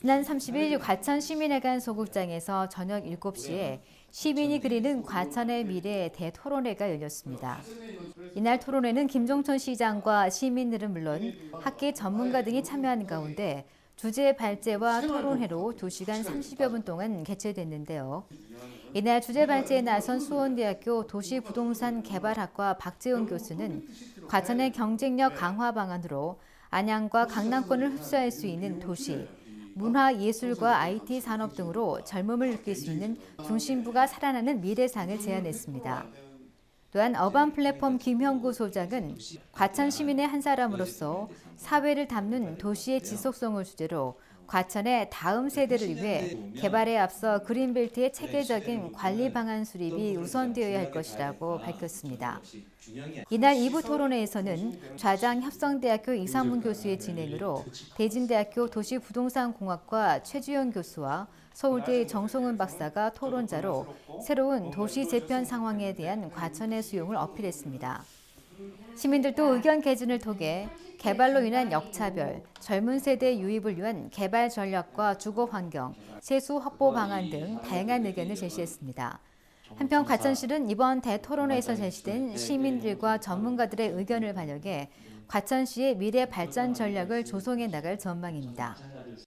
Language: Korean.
지난 30일 과천 시민회관 소극장에서 저녁 7시에 시민이 그리는 과천의 미래 대토론회가 열렸습니다. 이날 토론회는 김종천 시장과 시민들은 물론 학계 전문가 등이 참여한 가운데 주제 발제와 토론회로 2시간 30여 분 동안 개최됐는데요. 이날 주제 발제에 나선 수원대학교 도시부동산 개발학과 박재훈 교수는 과천의 경쟁력 강화 방안으로 안양과 강남권을 흡수할 수 있는 도시, 문화, 예술과 IT 산업 등으로 젊음을 느낄 수 있는 중심부가 살아나는 미래상을 제안했습니다. 또한 어반 플랫폼 김형구 소장은 과천 시민의 한 사람으로서 사회를 담는 도시의 지속성을 주제로 과천의 다음 세대를 위해 개발에 앞서 그린벨트의 체계적인 관리 방안 수립이 우선되어야 할 것이라고 밝혔습니다. 이날 2부 토론회에서는 좌장 협성대학교 이상문 교수의 진행으로 대진대학교 도시부동산공학과 최주영 교수와 서울대 정송은 박사가 토론자로 새로운 도시 재편 상황에 대한 과천의 수용을 어필했습니다. 시민들도 의견 개진을 통해 개발로 인한 역차별, 젊은 세대 유입을 위한 개발 전략과 주거 환경, 세수 확보 방안 등 다양한 의견을 제시했습니다. 한편 과천시는 이번 대토론회에서 제시된 시민들과 전문가들의 의견을 반영해 과천시의 미래 발전 전략을 조성해 나갈 전망입니다.